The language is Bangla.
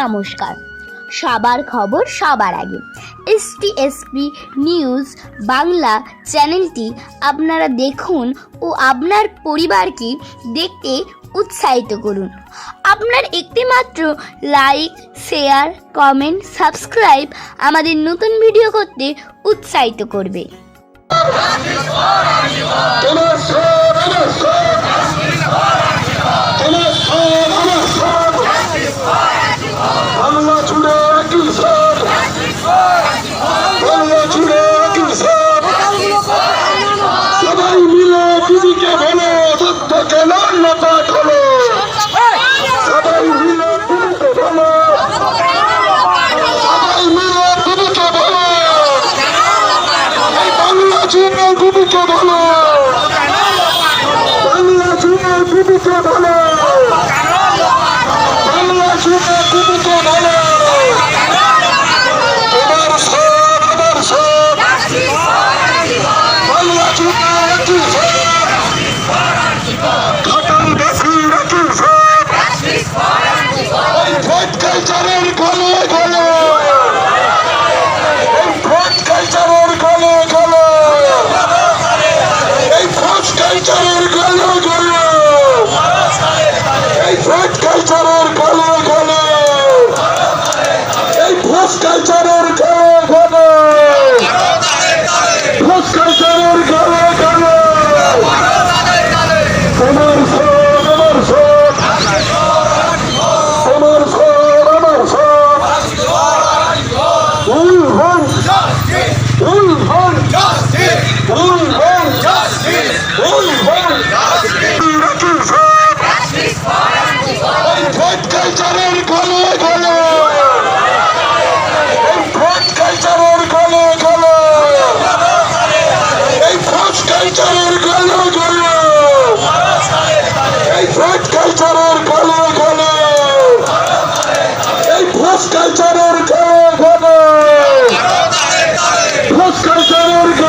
নমস্কার। সবার খবর সবার আগে। এসটি এসপি নিউজ বাংলা চ্যানেলটি আপনারা দেখুন ও আপনার পরিবারকে দেখতে উৎসাহিত করুন। আপনার একটিমাত্র লাইক শেয়ার কমেন্ট সাবস্ক্রাইব আমাদের নতুন ভিডিও করতে উৎসাহিত করবে। বাংলা জুড়ে একই স্যার। বাংলা জুড়ে একই স্যার। সবাই মিলে দিদিকে বলো তথ্যকে না পাঠ হলো। সবাই মিলে দিদিকে বলো, সবাই মিলে দিদিকে বলো। বাংলা জুড়ে দিদিকে বলো। বাংলা জুড়ে দিদিকে বলো। কালচারের গলে গলে। এই ফোর্ট কালচারের গলে গলে। এই ফোর্ট কালচারের গলে গলে। এই ফোর্ট কালচারের গলে গলে। এই ফোর্ট কালচারের গলে গলে। ফোর্ট কালচারের গলে। উলহন উলহন উলহন উলহন ভোট কালচারের গলে গলে ভোট কালচারের গলে গলে এই ভোট কালচারের গলে গলে এই ভোট কালচারের গলে গলে এই ভোট কালচারের গলে সংস্কার